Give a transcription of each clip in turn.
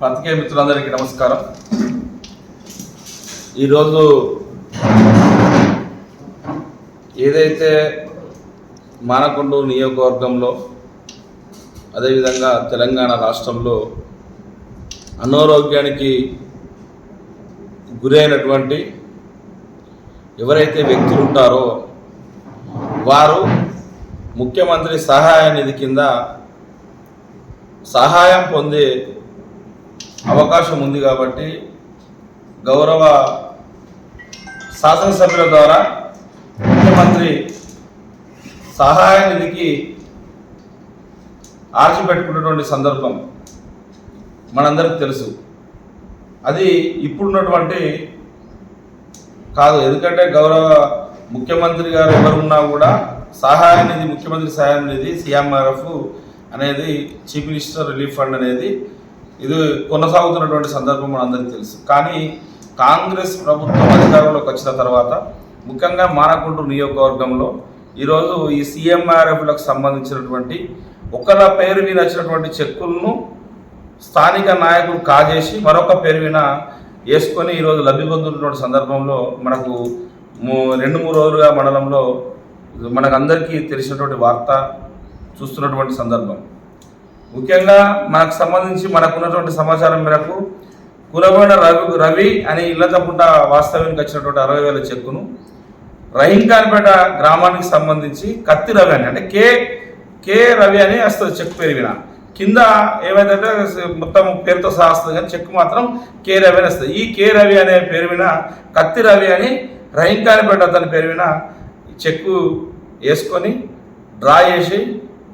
పత్రికే మిత్రులందరికీ నమస్కారం. ఈరోజు ఏదైతే మానకొండ నియోజకవర్గంలో అదేవిధంగా తెలంగాణ రాష్ట్రంలో అనారోగ్యానికి గురైనటువంటి ఎవరైతే వ్యక్తులు ఉంటారో వారు ముఖ్యమంత్రి సహాయ నిధి కింద సహాయం పొందే Hmm. అవకాశం ఉంది కాబట్టి గౌరవ శాసనసభ్యుల ద్వారా ముఖ్యమంత్రి సహాయ నిధికి ఆర్చిపెట్టుకున్నటువంటి సందర్భం మనందరికి తెలుసు. అది ఇప్పుడున్నటువంటి కాదు. ఎందుకంటే గౌరవ ముఖ్యమంత్రి గారు ఎవరున్నా కూడా సహాయ నిధి ముఖ్యమంత్రి సహాయ నిధి సిఎంఆర్ఎఫ్ అనేది చీఫ్ మినిస్టర్ రిలీఫ్ ఫండ్ అనేది ఇది కొనసాగుతున్నటువంటి సందర్భం మనందరికీ తెలుసు. కానీ కాంగ్రెస్ ప్రభుత్వం అధికారంలోకి వచ్చిన తర్వాత ముఖ్యంగా మానకొండూరు నియోజకవర్గంలో ఈరోజు ఈ సీఎంఆర్ఎఫ్లకు సంబంధించినటువంటి ఒకళ్ళ పేరు మీద వచ్చినటువంటి చెక్కులను స్థానిక నాయకులు కాజేసి మరొక పేరు మీద వేసుకొని ఈరోజు లబ్ధి పొందుతున్నటువంటి సందర్భంలో మనకు మూ- రెండు మూడు రోజులుగా మండలంలో మనకు అందరికీ తెలిసినటువంటి వార్త చూస్తున్నటువంటి సందర్భం. ముఖ్యంగా మనకు సంబంధించి మనకున్నటువంటి సమాచారం మేరకు కులబడ రవి రవి అని ఇళ్ళతపుట్ట వాస్తవ్యానికి వచ్చినటువంటి అరవై వేల చెక్కును రహీంఖాన్పేట గ్రామానికి సంబంధించి కత్తి రవి అని అంటే కే కే రవి అని వస్తుంది చెక్ పేరు విన కింద ఏమైందంటే మొత్తం పేరుతో సహా వస్తుంది కానీ చెక్ మాత్రం కే రవి అని వస్తుంది. ఈ కే రవి అనే పేరు విన కత్తి రవి అని రహీంఖాన్పేట అతని పేరు విన చెక్కు వేసుకొని డ్రా చేసి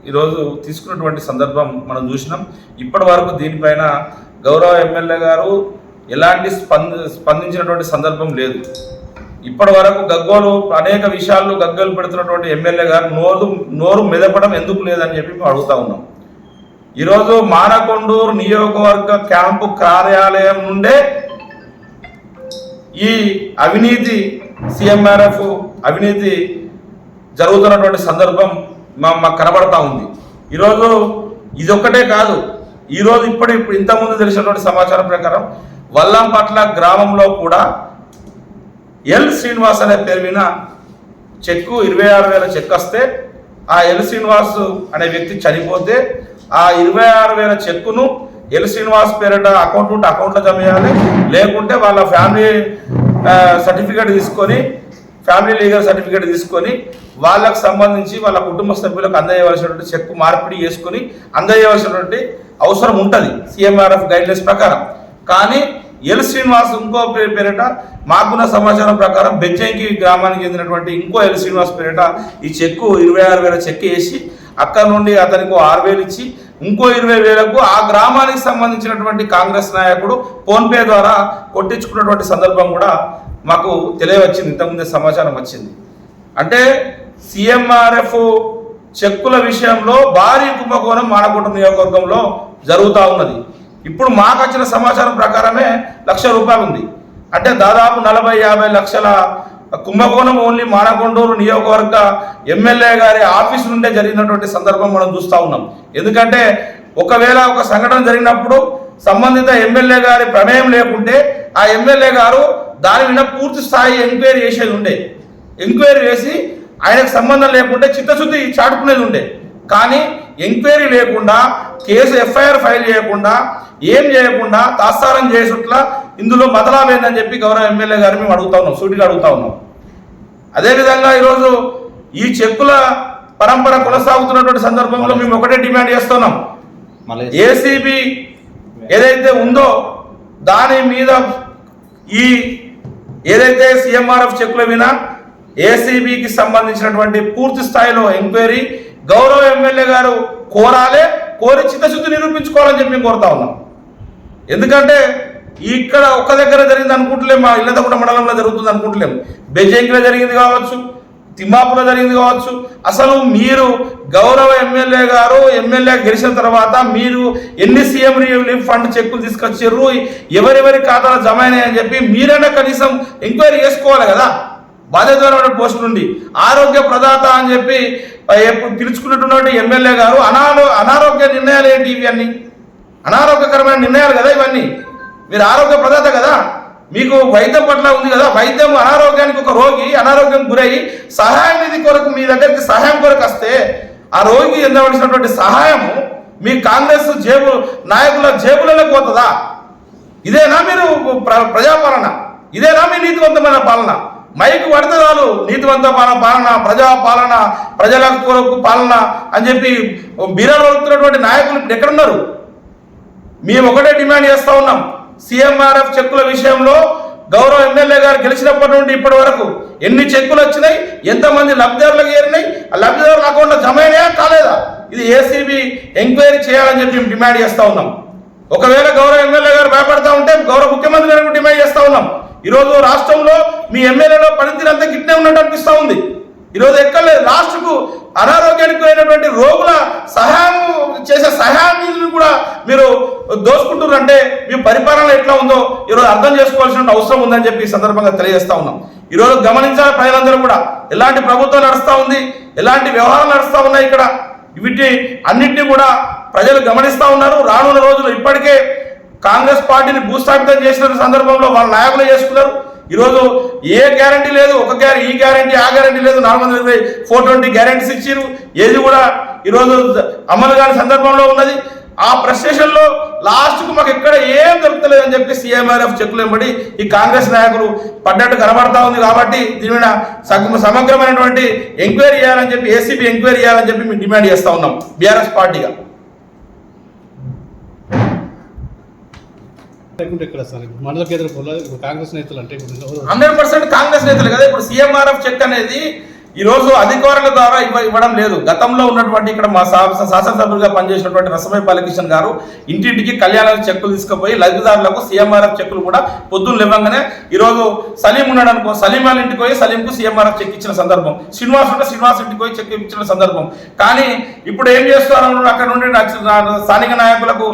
ఈరోజు తీసుకున్నటువంటి సందర్భం మనం చూసినాం. ఇప్పటి వరకు దీనిపైన గౌరవ ఎమ్మెల్యే గారు ఎలాంటి స్పంద స్పందించినటువంటి సందర్భం లేదు. ఇప్పటి వరకు గగ్గోలు అనేక విషయాల్లో గగ్గోలు పెడుతున్నటువంటి ఎమ్మెల్యే గారు నోరు నోరు మెదపడం ఎందుకు లేదని చెప్పి మేము అడుగుతా ఉన్నాం. ఈరోజు మానకొండూరు నియోజకవర్గ క్యాంపు కార్యాలయం నుండే ఈ అవినీతి సిఎంఆర్ఎఫ్ అవినీతి జరుగుతున్నటువంటి సందర్భం మాకు కనబడతా ఉంది. ఈరోజు ఇదొక్కటే కాదు ఈరోజు ఇప్పుడు ఇప్పుడు ఇంతకుముందు తెలిసినటువంటి సమాచారం ప్రకారం వల్లంపట్ల గ్రామంలో కూడా ఎల్ శ్రీనివాస్ అనే పేరు మీద చెక్కు ఇరవై ఆరు వేల చెక్ వస్తే ఆ ఎల్ శ్రీనివాస్ అనే వ్యక్తి చనిపోతే ఆ ఇరవై ఆరు వేల చెక్కును ఎల్ శ్రీనివాస్ పేరిట అకౌంట్ ఉంటే అకౌంట్లో జమ చేయాలి. లేకుంటే వాళ్ళ ఫ్యామిలీ సర్టిఫికేట్ తీసుకొని ఫ్యామిలీ లీగల్ సర్టిఫికేట్ తీసుకొని వాళ్ళకు సంబంధించి వాళ్ళ కుటుంబ సభ్యులకు అందజేయవలసినటువంటి చెక్ మార్పిడి చేసుకొని అందజేయవలసినటువంటి అవసరం ఉంటుంది సిఎంఆర్ఎఫ్ గైడ్లైన్స్ ప్రకారం. కానీ ఎల్ శ్రీనివాస్ ఇంకో పేరు పేరిట మాకున్న సమాచారం ప్రకారం బెజ్జంకి గ్రామానికి చెందినటువంటి ఇంకో ఎల్ శ్రీనివాస్ పేరిట ఈ చెక్కు ఇరవై ఆరు వేల చెక్ వేసి అక్కడ నుండి అతనికి ఆరు వేలు ఇచ్చి ఇంకో ఇరవై వేలకు ఆ గ్రామానికి సంబంధించినటువంటి కాంగ్రెస్ నాయకుడు ఫోన్పే ద్వారా కొట్టించుకున్నటువంటి సందర్భం కూడా మాకు తెలియవచ్చింది ఇంతకుముందే సమాచారం వచ్చింది. అంటే సిఎంఆర్ఎఫ్ చెక్కుల విషయంలో భారీ కుంభకోణం మానకొండ నియోజకవర్గంలో జరుగుతూ ఉన్నది. ఇప్పుడు మాకు వచ్చిన సమాచారం ప్రకారమే లక్ష రూపాయలు ఉంది. అంటే దాదాపు నలభై యాభై లక్షల కుంభకోణం ఓన్లీ మానకొండూరు నియోజకవర్గ ఎమ్మెల్యే గారి ఆఫీస్ నుండే జరిగినటువంటి సందర్భం మనం చూస్తూ ఉన్నాం. ఎందుకంటే ఒకవేళ ఒక సంఘటన జరిగినప్పుడు సంబంధిత ఎమ్మెల్యే గారి ప్రమేయం లేకుంటే ఆ ఎమ్మెల్యే గారు దాని మీద పూర్తి స్థాయి ఎంక్వైరీ చేసేది ఉండే. ఎంక్వైరీ చేసి ఆయనకు సంబంధం లేకుంటే చిత్తశుద్ధి చాటుకునేది ఉండే. కానీ ఎంక్వైరీ లేకుండా కేసు ఎఫ్ఐఆర్ ఫైల్ చేయకుండా ఏం చేయకుండా తాత్సారం చేసుట్లా ఇందులో మతలాభేందని చెప్పి గౌరవ ఎమ్మెల్యే గారు మేము అడుగుతా ఉన్నాం సూటిగా అడుగుతా ఉన్నాం. అదేవిధంగా ఈరోజు ఈ చెక్కుల పరంపర కొనసాగుతున్నటువంటి సందర్భంలో మేము ఒకటే డిమాండ్ చేస్తున్నాం. ఏసీబీ ఏదైతే ఉందో దాని మీద ఈ ఏదైతే సిఎంఆర్ఎఫ్ చెక్కుల మీద ఏసీబీకి సంబంధించినటువంటి పూర్తి స్థాయిలో ఎంక్వైరీ గౌరవ ఎమ్మెల్యే గారు కోరాలే కోరి చిత్తశుద్ధి నిరూపించుకోవాలని చెప్పి మేము కోరుతా ఉన్నాం. ఎందుకంటే ఇక్కడ ఒక్క దగ్గర జరిగింది అనుకుంటలేం మా ఇళ్ళదొకట మండలంలో జరుగుతుంది అనుకుంటలేం బెజంకిలో జరిగింది కావచ్చు తిమ్మాపులో జరిగింది కావచ్చు. అసలు మీరు గౌరవ ఎమ్మెల్యే గారు ఎమ్మెల్యే గెలిచిన తర్వాత మీరు ఎన్ని సీఎం రిలీఫ్ ఫండ్ చెక్కులు తీసుకొచ్చారు? ఎవరెవరి ఖాతాలో జమ అయినాయని చెప్పి మీరైనా కనీసం ఎంక్వైరీ చేసుకోవాలి కదా. బాధ్యతమైన పోస్ట్ నుండి ఆరోగ్య ప్రదాత అని చెప్పి ఎప్పుడు పిలుచుకున్నటువంటి ఎమ్మెల్యే గారు అనారో అనారోగ్య నిర్ణయాలు ఏంటి ఇవన్నీ? అనారోగ్యకరమైన నిర్ణయాలు కదా ఇవన్నీ. మీరు ఆరోగ్య ప్రదాత కదా. మీకు వైద్యం పట్ల ఉంది కదా వైద్యం అనారోగ్యానికి ఒక రోగి అనారోగ్యం గురై సహాయం నిధి కొరకు మీ దగ్గరికి సహాయం కొరకు వస్తే ఆ రోగికి ఎందవలసినటువంటి సహాయము మీ కాంగ్రెస్ జేబు నాయకుల జేబులలో పోతుందా? ఇదేనా మీరు ప్ర- ప్రజాపాలన? ఇదేనా మీ నీతివంతమైన పాలన? మైకు పడితే నీతివంతమైన పాలన ప్రజా పాలన ప్రజల కొరకు పాలన అని చెప్పి బీరాలు వడుతున్నటువంటి నాయకులు ఇప్పుడు ఎక్కడున్నారు? మేము ఒకటే డిమాండ్ చేస్తూ ఉన్నాం. సీఎంఆర్ఎఫ్ చెక్కుల విషయంలో గౌరవ ఎమ్మెల్యే గారు గెలిచినప్పటి నుండి ఇప్పటి వరకు ఎన్ని చెక్కులు వచ్చినాయి ఎంతమంది లబ్ధిదారులకు చేరినాయి ఆ లబ్ధిదారుల అకౌంట్లో జమ అయినాయా కాలేదా? ఇది ఏసీబీ ఎంక్వైరీ చేయాలని చెప్పి మేము డిమాండ్ చేస్తూ ఉన్నాం. ఒకవేళ గౌరవ ఎమ్మెల్యే గారు భయపడతా ఉంటే గౌరవ ముఖ్యమంత్రి గారు డిమాండ్ చేస్తూ ఉన్నాం. ఈరోజు రాష్ట్రంలో మీ ఎమ్మెల్యేలో పనితీరు అంతా గిట్నే ఉన్నట్టు అనిపిస్తూ ఉంది. ఈరోజు ఎక్కర్లేదు లాస్ట్కు అనారోగ్యానికి పోయినటువంటి రోగుల సహాయం చేసే సహాయాన్ని కూడా మీరు దోసుకుంటున్నారంటే మీ పరిపాలన ఎట్లా ఉందో ఈరోజు అర్థం చేసుకోవాల్సిన అవసరం ఉందని చెప్పి ఈ సందర్భంగా తెలియజేస్తా ఉన్నాం. ఈరోజు గమనించాలి ప్రజలందరూ కూడా. ఎలాంటి ప్రభుత్వం నడుస్తూ ఉంది? ఎలాంటి వ్యవహారాలు నడుస్తూ ఉన్నాయి ఇక్కడ? వీటి అన్నింటినీ కూడా ప్రజలు గమనిస్తూ ఉన్నారు. రానున్న రోజులు ఇప్పటికే కాంగ్రెస్ పార్టీని భూస్థాపితం చేసిన సందర్భంలో వాళ్ళ నాయకులు చేసుకున్నారు. ఈరోజు ఏ గ్యారంటీ లేదు ఒక గ్యారె ఈ గ్యారంటీ ఆ గ్యారంటీ లేదు నాలుగు వందల ఇరవై ఫోర్ ట్వంటీ గ్యారంటీస్ ఇచ్చారు ఏది కూడా ఈరోజు అమలు కాని సందర్భంలో ఉన్నది. ఆ ప్రస్టేషన్లో లాస్ట్కు మాకు ఎక్కడ ఏం దొరుకుతలేదు అని చెప్పి సీఎంఆర్ఎఫ్ చెక్కులు వెంబడి ఈ కాంగ్రెస్ నాయకులు పడ్డట్టు కనబడతా ఉంది కాబట్టి దీని మీద సమగ్రమైనటువంటి ఎంక్వైరీ చేయాలని చెప్పి ఏసీబీ ఎంక్వైరీ చేయాలని చెప్పి మేము డిమాండ్ చేస్తా ఉన్నాం. బీఆర్ఎస్ పార్టీగా. లేకుంటే ఇక్కడ సార్? మండల కేంద్ర కాంగ్రెస్ నేతలు అంటే హండ్రెడ్ పర్సెంట్ కాంగ్రెస్ నేతలు కదా? ఇప్పుడు సీఎంఆర్ఎఫ్ చెక్ అనేది ఈరోజు అధికారుల ద్వారా ఇవ్వ ఇవ్వడం లేదు. గతంలో ఉన్నటువంటి ఇక్కడ మా శాసనసభ్యులుగా పనిచేసినటువంటి రసమై బాలకిషన్ గారు ఇంటింటికి కళ్యాణ చెక్కులు తీసుకుపోయి లబ్ధిదారులకు సీఎంఆర్ఎఫ్ చెక్కులు కూడా పొద్దున్న ఇవ్వగానే ఈరోజు సలీం ఉన్నాడు అనుకో సలీం వాళ్ళ ఇంటికి పోయి సలీంకు సీఎంఆర్ఎఫ్ చెక్ ఇచ్చిన సందర్భం. శ్రీనివాస్ ఉంటే శ్రీనివాస్ ఇంటికి పోయి చెక్ ఇచ్చిన సందర్భం. కానీ ఇప్పుడు ఏం చేస్తున్నారు అక్కడ నుండి స్థానిక నాయకులకు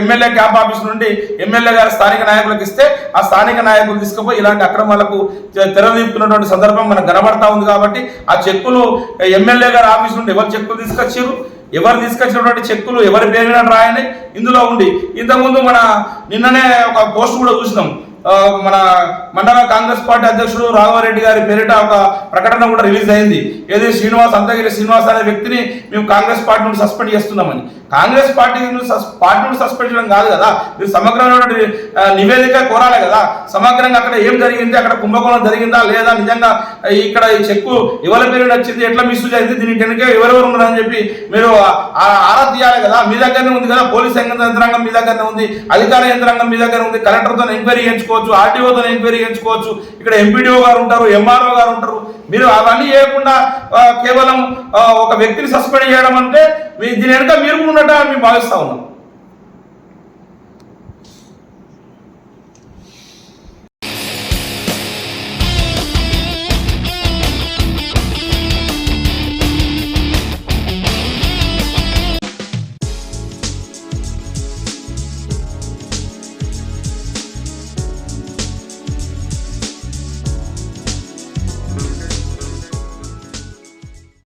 ఎమ్మెల్యే క్యాంప్ ఆఫీస్ నుండి ఎమ్మెల్యే గారు స్థానిక నాయకులకు ఇస్తే ఆ స్థానిక నాయకులు తీసుకుపోయి ఇలాంటి అక్రమాలకు తె- తెరదీపుతున్నటువంటి సందర్భం మనకు కనబడతా ఉంది కాబట్టి ఆ చెక్కులు ఎమ్మెల్యే గారు ఆఫీస్ నుండి ఎవరు చెక్కులు తీసుకొచ్చారు ఎవరు తీసుకొచ్చినటువంటి చెక్కులు ఎవరి పేరు రాయండి? రాయని ఇందులో ఉండి. ఇంతకుముందు మన నిన్ననే ఒక పోస్ట్ కూడా చూసినాం. మన మండల కాంగ్రెస్ పార్టీ అధ్యక్షుడు రాఘవారెడ్డి గారి పేరిట ఒక ప్రకటన కూడా రిలీజ్ అయింది. ఏది శ్రీనివాస్ అంతగిరి శ్రీనివాస్ అనే వ్యక్తిని మేము కాంగ్రెస్ పార్టీ నుండి సస్పెండ్ చేస్తున్నామని. కాంగ్రెస్ పార్టీ సస్- పార్టీ నుండి సస్పెండ్ చేయడం కాదు కదా. మీరు సమగ్రమైనటువంటి నివేదిక కోరాలి కదా. సమగ్రంగా అక్కడ ఏం జరిగింది అక్కడ కుంభకోణం జరిగిందా లేదా? నిజంగా ఇక్కడ ఈ చెక్కు ఎవరి పేరు వచ్చింది ఎట్లా మిస్యూజ్ అయింది? దీనికి వెనుక ఎవరెవరు ఉన్నారని చెప్పి మీరు ఆ- ఆరా తీయాలి కదా. మీ దగ్గరనే ఉంది కదా. పోలీస్ యంత్రాంగం మీ దగ్గరనే ఉంది. అధికార యంత్రాంగం మీ దగ్గర ఉంది. కలెక్టర్తో ఎంక్వైరీ చేయించుకోవచ్చు ఆర్టీఓతో ఎంక్వైరీ చేయించుకోవచ్చు ఇక్కడ ఎంపీడీఓ గారు ఉంటారు ఎంఆర్ఓ గారు ఉంటారు. మీరు అవన్నీ చేయకుండా కేవలం ఒక వ్యక్తిని సస్పెండ్ చేయడం అంటే దీని వెనుక మీరు కూడా ఉన్నట్టు మేము భావిస్తా ఉన్నాం.